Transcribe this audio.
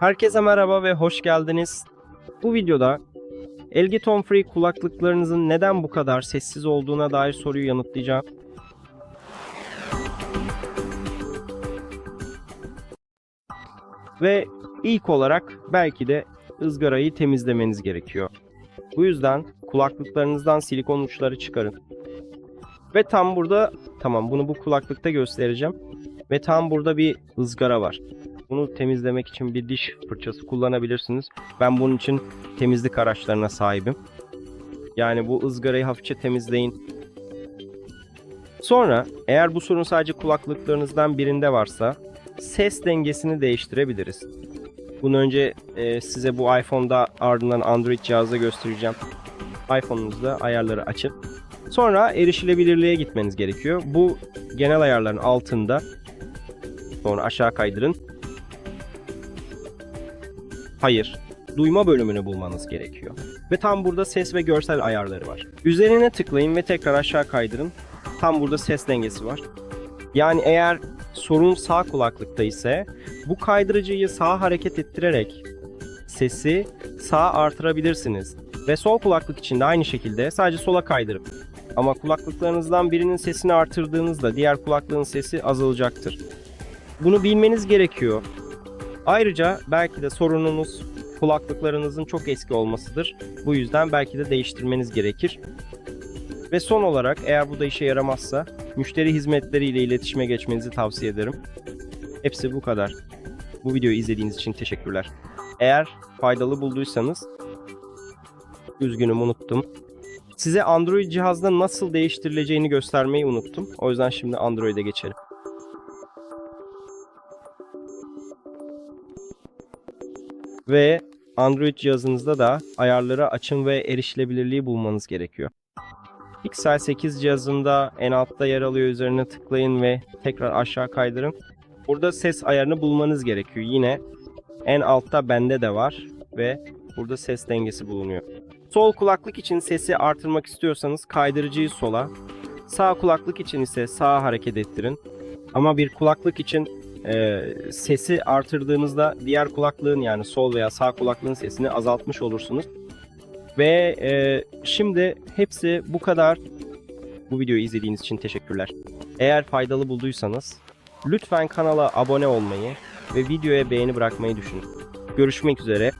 Herkese merhaba ve hoş geldiniz. Bu videoda Elgiton Free kulaklıklarınızın neden bu kadar sessiz olduğuna dair soruyu yanıtlayacağım. Ve ilk olarak belki de ızgarayı temizlemeniz gerekiyor. Bu yüzden kulaklıklarınızdan silikon uçları çıkarın. Ve tam burada, tamam bunu bu kulaklıkta göstereceğim. Ve tam burada bir ızgara var. Bunu temizlemek için bir diş fırçası kullanabilirsiniz. Ben bunun için temizlik araçlarına sahibim. Yani bu ızgarayı hafifçe temizleyin. Sonra eğer bu sorun sadece kulaklıklarınızdan birinde varsa ses dengesini değiştirebiliriz. Bunu önce e, size bu iPhone'da ardından Android cihazda göstereceğim. iPhone'unuzda ayarları açıp sonra erişilebilirliğe gitmeniz gerekiyor. Bu genel ayarların altında sonra aşağı kaydırın. Hayır. Duyma bölümünü bulmanız gerekiyor. Ve tam burada ses ve görsel ayarları var. Üzerine tıklayın ve tekrar aşağı kaydırın. Tam burada ses dengesi var. Yani eğer sorun sağ kulaklıkta ise bu kaydırıcıyı sağa hareket ettirerek sesi sağa artırabilirsiniz. Ve sol kulaklık için de aynı şekilde sadece sola kaydırıp ama kulaklıklarınızdan birinin sesini artırdığınızda diğer kulaklığın sesi azalacaktır. Bunu bilmeniz gerekiyor. Ayrıca belki de sorununuz kulaklıklarınızın çok eski olmasıdır. Bu yüzden belki de değiştirmeniz gerekir. Ve son olarak eğer bu da işe yaramazsa müşteri hizmetleriyle iletişime geçmenizi tavsiye ederim. Hepsi bu kadar. Bu videoyu izlediğiniz için teşekkürler. Eğer faydalı bulduysanız üzgünüm unuttum. Size Android cihazda nasıl değiştirileceğini göstermeyi unuttum. O yüzden şimdi Android'e geçelim. Ve Android cihazınızda da ayarları açın ve erişilebilirliği bulmanız gerekiyor. Pixel 8 cihazında en altta yer alıyor üzerine tıklayın ve tekrar aşağı kaydırın. Burada ses ayarını bulmanız gerekiyor. Yine en altta bende de var ve burada ses dengesi bulunuyor. Sol kulaklık için sesi artırmak istiyorsanız kaydırıcıyı sola, sağ kulaklık için ise sağa hareket ettirin. Ama bir kulaklık için e, sesi artırdığınızda diğer kulaklığın yani sol veya sağ kulaklığın sesini azaltmış olursunuz. Ve e, şimdi hepsi bu kadar. Bu videoyu izlediğiniz için teşekkürler. Eğer faydalı bulduysanız lütfen kanala abone olmayı ve videoya beğeni bırakmayı düşünün. Görüşmek üzere.